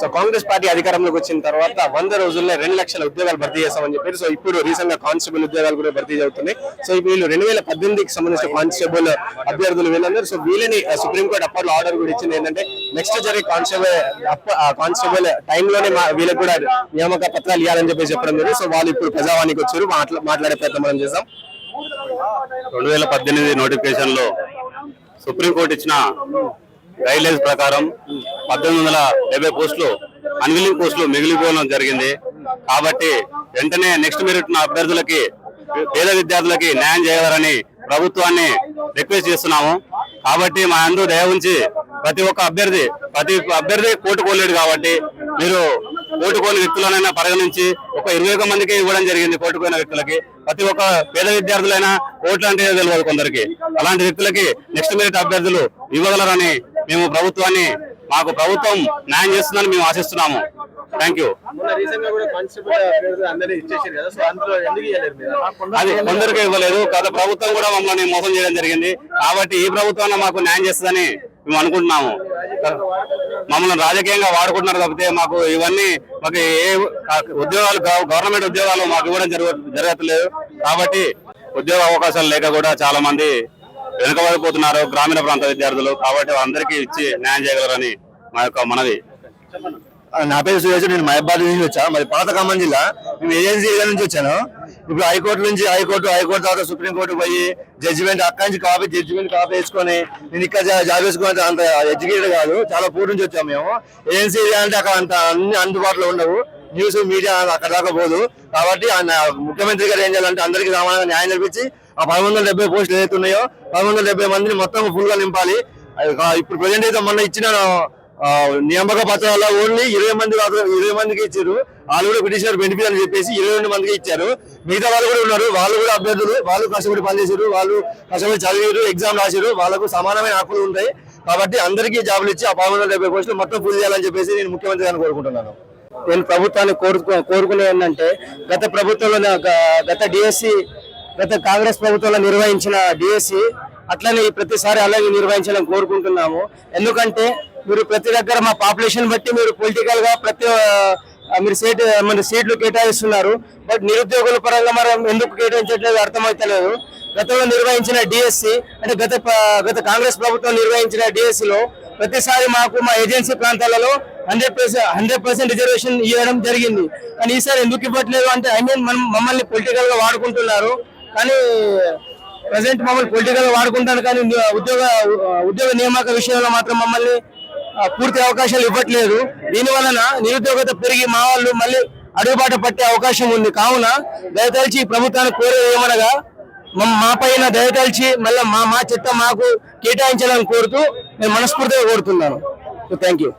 So Congress party అధికారంలోకి వచ్చిన తర్వాత వంద రోజుల్లో రెండు లక్షల ఉద్యోగాలు భర్తీ చేస్తామని చెప్పారు. సో ఇప్పుడు రీసెంట్గా కానిస్టేబుల్ ఉద్యోగాలు కూడా భర్తీ జరుగుతున్నాయి. సో వీళ్ళు రెండు వేల పద్దెనిమిదికి సంబంధించిన కానిస్టేబుల్ అభ్యర్థులు వీళ్ళందరూ సో వీళ్ళని సుప్రీంకోర్టు అప్పట్లో ఆర్డర్ కూడా ఇచ్చింది ఏంటంటే నెక్స్ట్ జరిగే కానిస్టేబుల్ కానిస్టేబుల్ టైంలోనే మా వీళ్ళకి కూడా నియామక పత్రాలు ఇవ్వాలని చెప్పేసి చెప్పడం జరిగింది. సో వాళ్ళు ఇప్పుడు ప్రజావానికి వచ్చారు. మాట్లాడే ప్రయత్నం మనం చేద్దాం. రెండు వేల పద్దెనిమిది నోటిఫికేషన్లో సుప్రీంకోర్టు ఇచ్చిన గైడ్ లైన్స్ ప్రకారం పద్దెనిమిది వందల డెబ్బై పోస్టులు అన్విలింగ్ పోస్టులు మిగిలిపోవడం జరిగింది. కాబట్టి వెంటనే నెక్స్ట్ మెరిట్ అభ్యర్థులకి పేద విద్యార్థులకి న్యాయం చేయాలని ప్రభుత్వాన్ని రిక్వెస్ట్ చేస్తున్నాము. కాబట్టి మా అందరూ దయ ఉంచి ప్రతి ఒక్క అభ్యర్థి ప్రతి అభ్యర్థి కోటుకోలేడు కాబట్టి మీరు కోటుకోని వ్యక్తులనైనా పరిగణించి ఒక ఇరవై ఒక్క మందికి ఇవ్వడం జరిగింది కోటుకోని వ్యక్తులకి. ప్రతి ఒక్క పేద విద్యార్థులైనా కోట్లు అంటే తెలియదు కొందరికి. అలాంటి వ్యక్తులకి నెక్స్ట్ మెరిట్ అభ్యర్థులు ఇవ్వగలరని మేము ప్రభుత్వాన్ని మాకు ప్రభుత్వం న్యాయం చేస్తుందని మేము ఆశిస్తున్నాము. థ్యాంక్ యూ అది కొందరికి ఇవ్వలేదు. గత ప్రభుత్వం కూడా మమ్మల్ని మోసం చేయడం జరిగింది. కాబట్టి ఈ ప్రభుత్వం మాకు న్యాయం చేస్తుందని మేము అనుకుంటున్నాము. మమ్మల్ని రాజకీయంగా వాడుకుంటున్నారు తప్పితే మాకు ఇవన్నీ మాకు ఏ ఉద్యోగాలు గవ- గవర్నమెంట్ ఉద్యోగాలు మాకు ఇవ్వడం జరుగు జరగట్లేదు. కాబట్టి ఉద్యోగ అవకాశాలు లేక కూడా చాలా మంది వెనుకబడిపోతున్నారు గ్రామీణ ప్రాంత విద్యార్థులు కాబట్టి అందరికీ ఇచ్చి న్యాయం చేయగలరని మా యొక్క మనవి. నా పేరు సురేష్ నేను మహబాద్ నుంచి వచ్చాను. మరి పాత ఖమ్మం జిల్లా మేము ఏజెన్సీ ఏరియా నుంచి వచ్చాను. ఇప్పుడు హైకోర్టు నుంచి హైకోర్టు హైకోర్టు తర్వాత సుప్రీంకోర్టు పోయి జడ్జిమెంట్ అక్కడి నుంచి కాపీ జడ్జిమెంట్ కాపీ వేసుకొని నేను ఇక్కడ జాబ్ వేసుకుని అంత ఎడ్యుకేటెడ్ కాదు. చాలా పూర్తి నుంచి వచ్చాము మేము. ఏజెన్సీ ఏరియా అంటే అక్కడ అంత అన్ని అందుబాటులో ఉండవు. న్యూస్ మీడియా అక్కడ దాకా పోదు. కాబట్టి ముఖ్యమంత్రి గారు ఏం చేయాలంటే అందరికీ సమానంగా న్యాయం జరిపించి ఆ పది వందల డెబ్బై పోస్టులు ఏదైతే ఉన్నాయో పది వందల డెబ్బై మందిని మొత్తం ఫుల్గా నింపాలి. అది ఇప్పుడు ప్రజెంట్ అయితే మొన్న ఇచ్చిన నియామక పత్రాల్లో ఓన్లీ ఇరవై మంది ఇరవై మందికి ఇచ్చారు. వాళ్ళు కూడా పిటిషనర్ బెనిఫిట్ అని చెప్పేసి ఇరవై రెండు మందికి ఇచ్చారు. మిగతా వాళ్ళు కూడా ఉన్నారు. వాళ్ళు కూడా అభ్యర్థులు వాళ్ళు కష్టపడి పనిచేశారు వాళ్ళు కష్టపడి చదివారు ఎగ్జామ్ రాశారు. వాళ్ళకు సమానమైన హక్కులు ఉంటాయి. కాబట్టి అందరికీ జాబులు ఇచ్చి ఆ పది వందల డెబ్బై పోస్టులు మొత్తం ఫుల్ చేయాలని చెప్పేసి నేను ముఖ్యమంత్రి గారిని కోరుకుంటున్నాను. నేను ప్రభుత్వాన్ని కోరుకు కోరుకునే ఏంటంటే గత ప్రభుత్వంలో గత డిఎస్సి గత కాంగ్రెస్ ప్రభుత్వంలో నిర్వహించిన డిఎస్సి అట్లనే ప్రతిసారి అలాగే నిర్వహించాలని కోరుకుంటున్నాము. ఎందుకంటే మీరు ప్రతి దగ్గర మా పాపులేషన్ బట్టి మీరు పొలిటికల్గా ప్రతి మీరు సీట్ మన సీట్లు కేటాయిస్తున్నారు. బట్ నిరుద్యోగుల పరంగా మనం ఎందుకు కేటాయించట్లేదు అర్థమవుతలేదు గతంలో నిర్వహించిన డిఎస్సి అంటే గత గత కాంగ్రెస్ ప్రభుత్వం నిర్వహించిన డిఎస్సిలో ప్రతిసారి మాకు మా ఏజెన్సీ ప్రాంతాలలో hundred percent hundred percent reservation ఇవ్వడం జరిగింది. కానీ ఈసారి ఎందుకు ఇవ్వట్లేదు అంటే ఐ మీన్ మనం మమ్మల్ని పొలిటికల్గా వాడుకుంటున్నారు. కానీ ప్రజెంట్ మమ్మల్ని పొలిటికల్ వాడుకుంటాను వాడుకుంటారు కానీ ఉద్యోగ ఉద్యోగ నియామక విషయంలో మాత్రం మమ్మల్ని పూర్తి అవకాశాలు ఇవ్వట్లేదు. దీని వలన నిరుద్యోగత పెరిగి మా వాళ్ళు మళ్ళీ అడుగుబాట పట్టే అవకాశం ఉంది. కావున దయతలిచి ప్రభుత్వాన్ని కోరేది ఏమనగా మా- పైన దయతలిచి మళ్ళీ మా మా చెత్త మాకు కేటాయించాలని కోరుతూ నేను మనస్ఫూర్తిగా కోరుతున్నాను. Thank you